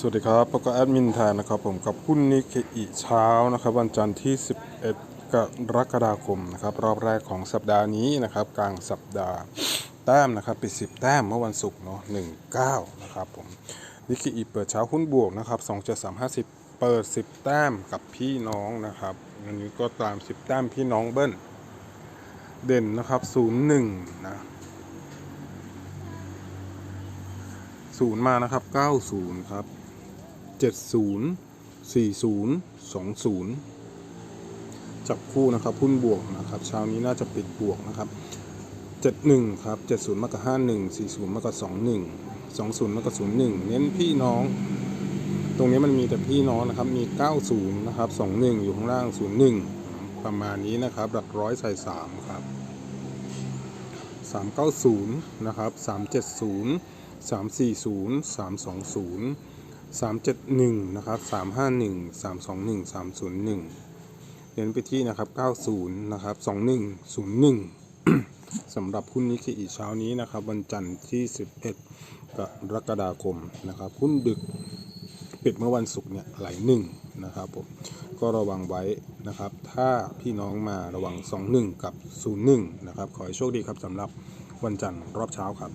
สวัสดีครับพบกับแอดมินแทนนะครับผมกับหุ้นนิเคอิเช้านะครับ วันจันทร์ที่ 11 กรกฎาคมนะครับรอบแรกของสัปดาห์นี้นะครับกลางสัปดาห์แต้มนะครับปิด 10 แต้มเมื่อวันศุกร์เนาะ19 นะครับผมนิเคอิเปิดเช้าหุ้นบวกนะครับ2.350 เปิด 10 แต้มกับพี่น้องนะครับอันนี้ก็ตาม 10 แต้มพี่น้องเบิ้ลเด่นนะครับ 01 นะศูนย์มานะครับ 90 ครับ 70 40 20 จับคู่นะครับหุ้นบวกนะครับเช้านี้น่าจะปิดบวกนะครับ 71 ครับ 70 มากกว่า51 40 มากกว่า21 20 มากกว่า01 เน้นพี่น้อง ตรงนี้มันมีแต่พี่น้องนะครับมี 90 นะครับ 21 อยู่ข้างล่าง 01 ประมาณนี้นะครับ หลักร้อยใส่3ครับ 390 นะครับ 370 340 320 371 นะครับ 351 321 301 เน้นไปที่นะครับ 90 นะครับ 2101 สำหรับหุ้นนี้คืออีกเช้านี้นะครับ วันจันทร์ที่ 11 กรกฎาคมนะครับ หุ้นดึกปิดเมื่อวันศุกร์เนี่ยไหลหนึ่งนะครับผม ก็ระวังไว้นะครับ ถ้าพี่น้องมาระวัง 21 กับ 01 นะครับ ขอให้โชคดีครับสำหรับวันจันทร์รอบเช้าครับ